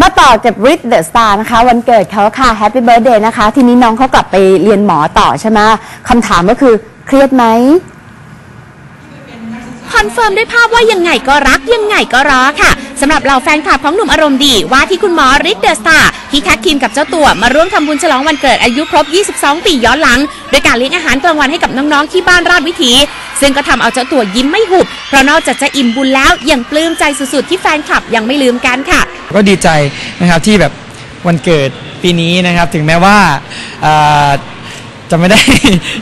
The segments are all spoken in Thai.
มาต่อกับ r i c h the Star นะคะ วันเกิดเขาค่ะ Happy Birthday นะคะ ทีนี้น้องเขากลับไปเรียนหมอต่อใช่ไหมคำถามก็คือเครียดไหม คอนเฟิร์มด้วยภาพว่ายังไงก็รักยังไงก็รอค่ะสำหรับเหล่าแฟนคลับของหนุ่มอารมณ์ดี ว่าที่คุณหมอริดเดอร์สตาร์ที่แท็กทีมกับเจ้าตัว มาร่วมทำบุญฉลองวันเกิดอายุครบ 22 ปีย้อนหลังโดยการเลี้ยงอาหารกลางวันให้กับน้องๆที่บ้านราชวิถี ซึ่งก็ทำเอาเจ้าตัวยิ้มไม่หุบ เพราะนอกจากจะอิ่มบุญแล้วยังปลื้มใจสุดๆ ที่แฟนคลับยังไม่ลืมกันค่ะ ก็ดีใจนะครับที่แบบวันเกิดปีนี้นะครับถึงแม้ว่าจะไม่ได้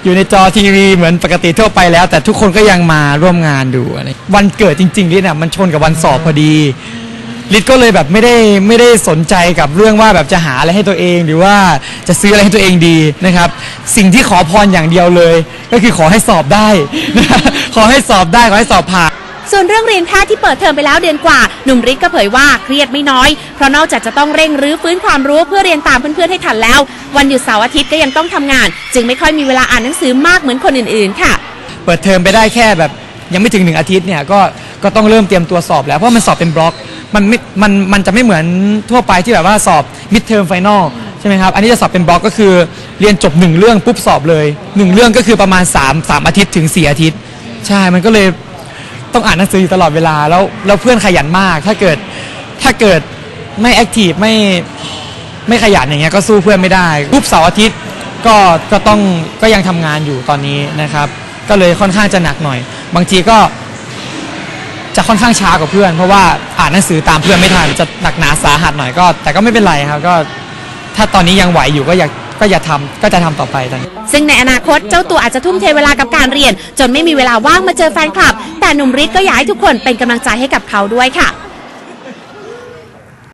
อยู่ในจอทีวีเหมือนปกติทั่วไปแล้ว แต่ทุกคนก็ยังมาร่วมงานดูวันเกิดจริงๆนี่นะมันชนกับวันสอบพอดี ลิศก็เลยแบบไม่ได้ไม่ได้สนใจกับเรื่องว่าแบบจะหาอะไรให้ตัวเอง หรือว่าจะซื้ออะไรให้ตัวเองดีนะครับ สิ่งที่ขอพรอย่างเดียวเลย ก็คือขอให้สอบได้ขอให้สอบได้ขอให้สอบผ่าน ส่วนเรื่องเรียนแพทย์ที่เปิดเทอมไปแล้วเดือนกว่า หนุ่มริกก็เผยว่าเครียดไม่น้อย เพราะนอกจากจะต้องเร่งรื้อฟื้นความรู้เพื่อเรียนตามเพื่อนๆให้ทันแล้ว วันหยุดเสาร์อาทิตย์ก็ยังต้องทำงาน จึงไม่ค่อยมีเวลาอ่านหนังสือมากเหมือนคนอื่นๆค่ะ เปิดเทอมไปได้แค่แบบยังไม่ถึงหนึ่งอาทิตย์เนี่ยก็ก็ต้องเริ่มเตรียมตัวสอบแล้วเพราะมันสอบเป็นบล็อก มันไม่มันมันจะไม่เหมือนทั่วไปที่แบบว่าสอบมิดเทอมไฟนอลใช่ไหมครับ อันนี้จะสอบเป็นบล็อกก็คือเรียนจบหนึ่งเรื่องปุ๊บสอบเลยหนึ่งเรื่องก็คือประมาณ 3 3 อาทิตย์ถึง 4 อาทิตย์ ใช่มันก็เลยต้องอ่านหนังสืออยู่ตลอดเวลาแล้วแล้วเพื่อนขยันมาก ถ้าเกิดถ้าเกิดไม่แอคทีฟไม่ไม่ขยันอย่างเงี้ยก็สู้เพื่อนไม่ได้ปุ๊บเสาร์อาทิตย์ก็ก็ต้องก็ยังทำงานอยู่ตอนนี้นะครับ ก็เลยค่อนข้างจะหนักหน่อย บางทีก็ จะค่อนข้างช้ากว่าเพื่อน เพราะว่าอ่านหนังสือตามเพื่อนไม่ทันจะหนักหนาสาหัสหน่อยก็ แต่ก็ไม่เป็นไรครับก็ถ้าตอนนี้ยังไหวอยู่ก็อยากก็อย่าทำก็จะทำต่อไปตอนนี้ซึ่งในอนาคตเจ้าตัวอาจจะทุ่มเทเวลากับการเรียน จนไม่มีเวลาว่างมาเจอแฟนคลับ แต่หนุ่มริ์ก็อยากให้ทุกคนเป็นกำลังใจให้กับเขาด้วยค่ะ